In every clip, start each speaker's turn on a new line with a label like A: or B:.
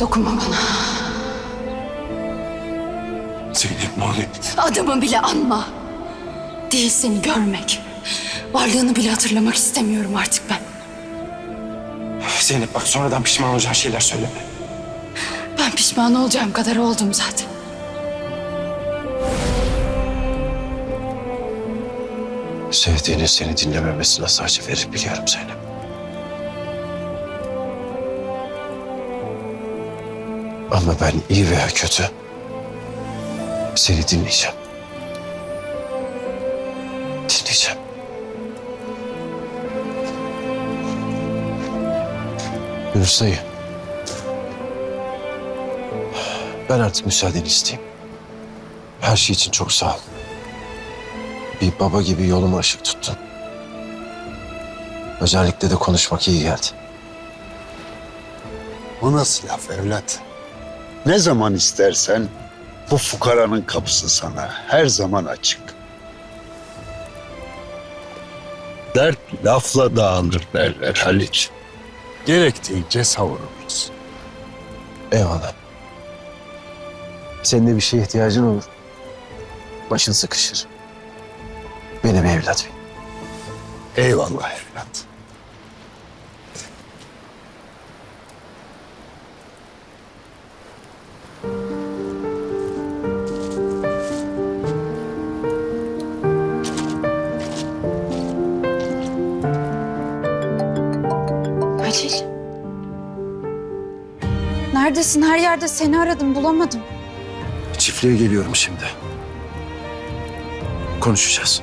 A: Dokunma bana.
B: Zeynep ne oluyor?
A: Adımı bile anma. Değil seni görmek. Varlığını bile hatırlamak istemiyorum artık ben.
B: Zeynep bak sonradan pişman olacağın şeyler söyleme.
A: Ben pişman olacağım kadar oldum zaten.
B: Sevdiğinin seni dinlememesine sadece verip biliyorum Zeynep. Ama ben iyi veya kötü seni dinleyeceğim. Dinleyeceğim. Yunus dayı. Ben artık müsaadeni isteyeyim. Her şey için çok sağ ol. Bir baba gibi yolumu ışık tuttun. Özellikle de konuşmak iyi geldi.
C: O nasıl laf evlat? Ne zaman istersen bu fukaranın kapısı sana her zaman açık. Dert lafla dağılır derler Halit. Gerektiğince savururuz.
B: Eyvallah. Senin de bir şeye ihtiyacın olur. Başın sıkışır. Benim evlat.
C: Eyvallah evlat.
A: Halil. Neredesin? Her yerde seni aradım, bulamadım.
B: Çiftliğe geliyorum şimdi. Konuşacağız.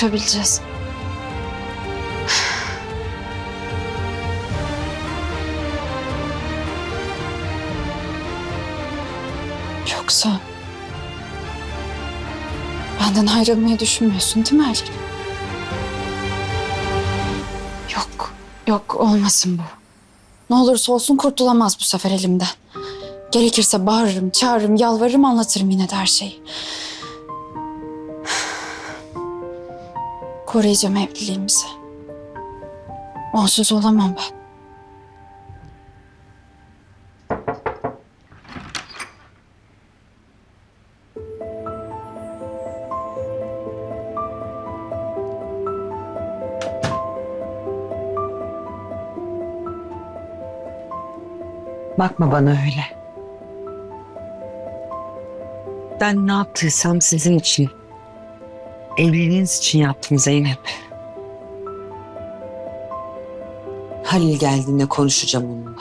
A: Konuşabileceğiz. Yoksa... Benden ayrılmayı düşünmüyorsun değil mi Halil? Yok, yok olmasın bu. Ne olursa olsun kurtulamaz bu sefer elimden. Gerekirse bağırırım, çağırırım, yalvarırım, anlatırım yine de her şeyi. Koruyacağım evliliğimizi. Onsuz olamam ben.
D: Bakma bana öyle. Ben ne yaptıysam sizin için, evliliğiniz için yaptım Zeynep. Halil geldiğinde konuşacağım onunla.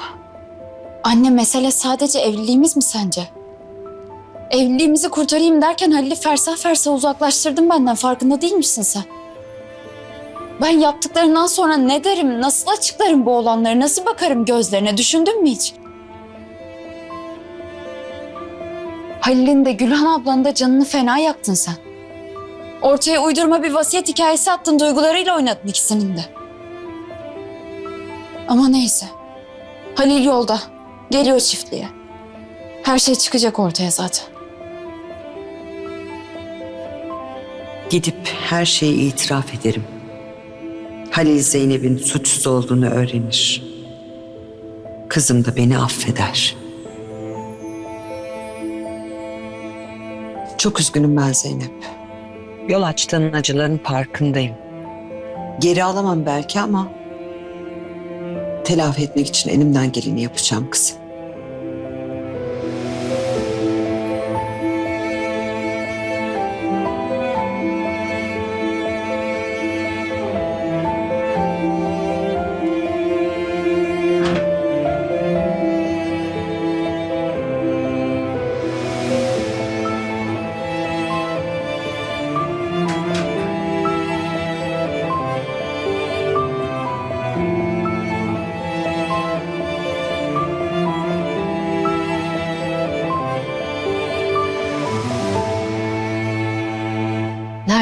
A: Anne mesele sadece evliliğimiz mi sence? Evliliğimizi kurtarayım derken Halil'i fersah fersah uzaklaştırdın benden. Farkında değil misin sen? Ben yaptıklarından sonra ne derim, nasıl açıklarım bu olanları, nasıl bakarım gözlerine düşündün mü hiç? Halil'in de Gülhan ablanın da canını fena yaktın sen. Ortaya uydurma bir vasiyet hikayesi attın, duygularıyla oynadın ikisinin de. Ama neyse. Halil yolda. Geliyor çiftliğe. Her şey çıkacak ortaya zaten.
D: Gidip her şeyi itiraf ederim. Halil Zeynep'in suçsuz olduğunu öğrenir. Kızım da beni affeder. Çok üzgünüm ben Zeynep. Yol açtığının acıların farkındayım. Geri alamam belki ama telafi etmek için elimden geleni yapacağım kızım.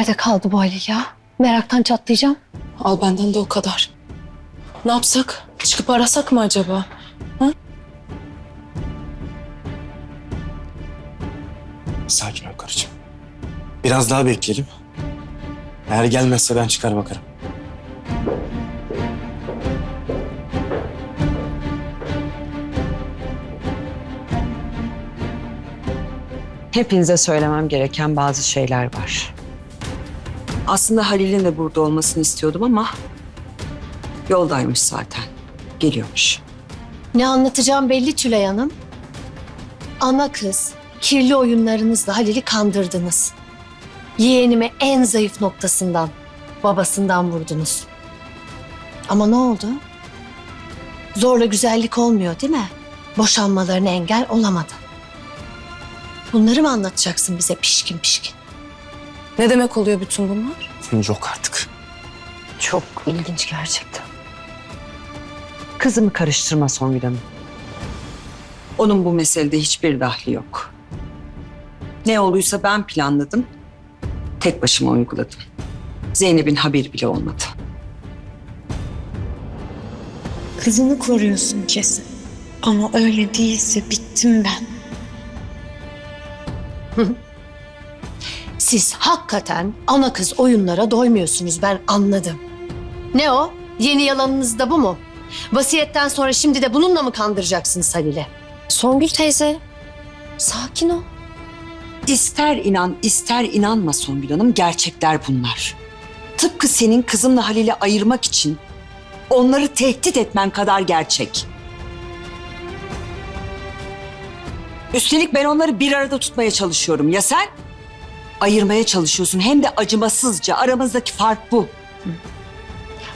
A: Nerede kaldı bu Halil ya?
E: Meraktan çatlayacağım.
F: Al benden de o kadar. Ne yapsak? Çıkıp arasak mı acaba?
G: Sakin ol karıcığım. Biraz daha bekleyelim. Eğer gelmezse ben çıkar bakarım.
D: Hepinize söylemem gereken bazı şeyler var. Aslında Halil'in de burada olmasını istiyordum ama yoldaymış zaten. Geliyormuş.
E: Ne anlatacağım belli Tülay Hanım. Ana kız kirli oyunlarınızla Halil'i kandırdınız. Yeğenimi en zayıf noktasından, babasından vurdunuz. Ama ne oldu? Zorla güzellik olmuyor değil mi? Boşanmalarına engel olamadı. Bunları mı anlatacaksın bize pişkin pişkin?
F: Ne demek oluyor bütün bunlar?
G: Yok artık.
E: Çok ilginç gerçekten.
D: Kızımı karıştırma Songül Hanım. Onun bu meselede hiçbir dahli yok. Ne olduysa ben planladım. Tek başıma uyguladım. Zeynep'in haberi bile olmadı.
H: Kızını koruyorsun kesin. Ama öyle değilse bittim ben.
E: Siz hakikaten ana kız oyunlara doymuyorsunuz ben anladım. Ne o? Yeni yalanınız da bu mu? Vasiyetten sonra şimdi de bununla mı kandıracaksınız Halil'i?
H: Songül teyze, sakin ol.
D: İster inan, ister inanma Songül Hanım, gerçekler bunlar. Tıpkı senin kızımla Halil'i ayırmak için onları tehdit etmen kadar gerçek. Üstelik ben onları bir arada tutmaya çalışıyorum. Ya sen? Ayırmaya çalışıyorsun hem de acımasızca. Aramızdaki fark bu.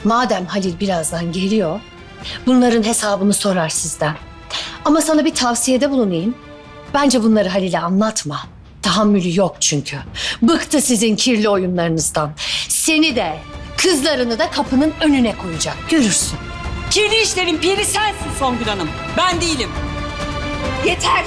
E: Madem Halil birazdan geliyor, bunların hesabını sorar sizden. Ama sana bir tavsiyede bulunayım. Bence bunları Halil'e anlatma. Tahammülü yok çünkü. Bıktı sizin kirli oyunlarınızdan. Seni de, kızlarını da kapının önüne koyacak. Görürsün.
D: Kirli işlerin piri sensin Songül Hanım. Ben değilim. Yeter.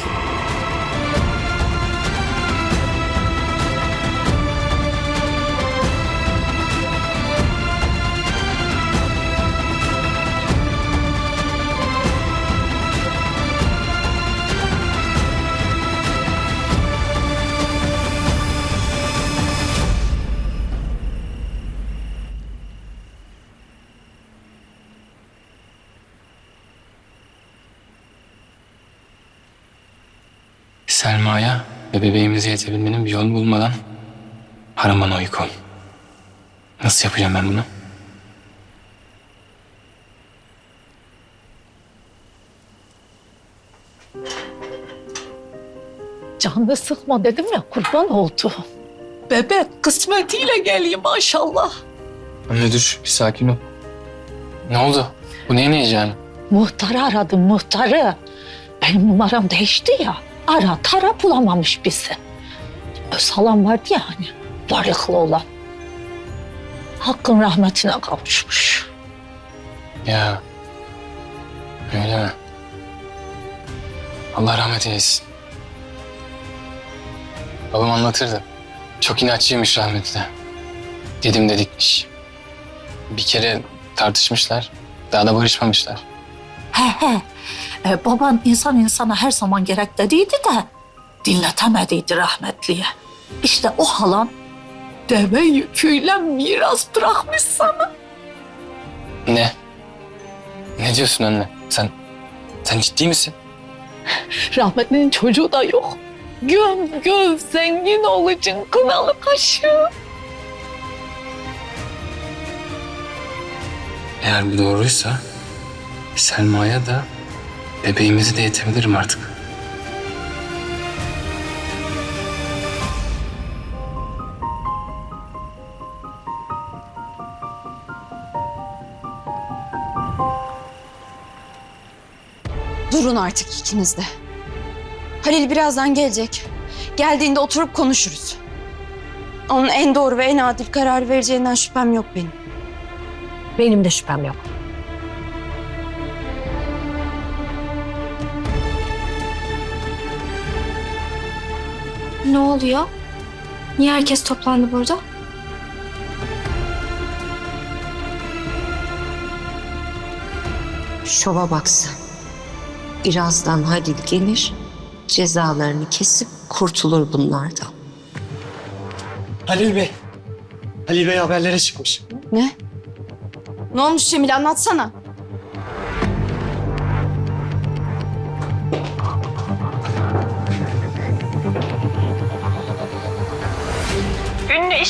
I: Ve bebeğimize yetebilmenin bir yol bulmadan haramana uyku. Nasıl yapacağım ben bunu?
J: Canını sıkma dedim ya kurban oldu. Bebek kısmetiyle geliyor maşallah.
I: Anne dur bir sakin ol. Ne oldu? Bu neyin heyecanı?
J: Muhtarı aradım muhtarı. Benim numaram değişti ya. Ara tara bulamamış bizi. Özhalam vardı ya hani varlıklı olan. Hakkın rahmetine kavuşmuş.
I: Ya öyle mi? Allah rahmet eylesin. Babam anlatırdı. Çok inatçıymış rahmetli. Dedim dedikmiş. Bir kere tartışmışlar. Daha da barışmamışlar.
J: He he. E, baban insan insana her zaman gerek dediydi de dinletemediydi rahmetliye. İşte o halan deve yüküyle miras bırakmış sana.
I: Ne? Ne diyorsun anne? Sen sen ciddi misin?
J: Rahmetlinin çocuğu da yok. Göm göm zengin olacaksın kınalı kaşı.
I: Eğer bu doğruysa Selma'ya da bebeğimizi de yetebilirim artık.
A: Durun artık ikiniz de. Halil birazdan gelecek. Geldiğinde oturup konuşuruz. Onun en doğru ve en adil karar vereceğinden şüphem yok benim.
E: Benim de şüphem yok.
H: Ne oluyor? Niye herkes toplandı burada? Şova baksın. Birazdan Halil gelir, cezalarını kesip kurtulur bunlardan.
F: Halil Bey. Halil Bey haberlere çıkmış.
K: Ne? Ne olmuş Cemil anlatsana.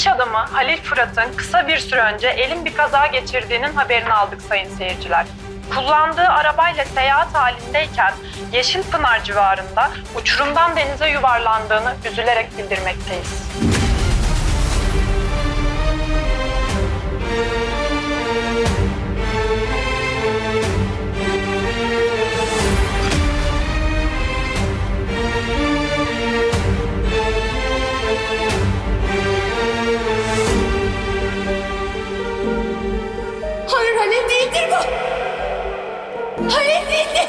L: İş adamı Halil Fırat'ın kısa bir süre önce elin bir kaza geçirdiğinin haberini aldık sayın seyirciler. Kullandığı arabayla seyahat halindeyken Yeşilpınar civarında uçurumdan denize yuvarlandığını üzülerek bildirmekteyiz.
K: Halil değildir bu. Halil değildir.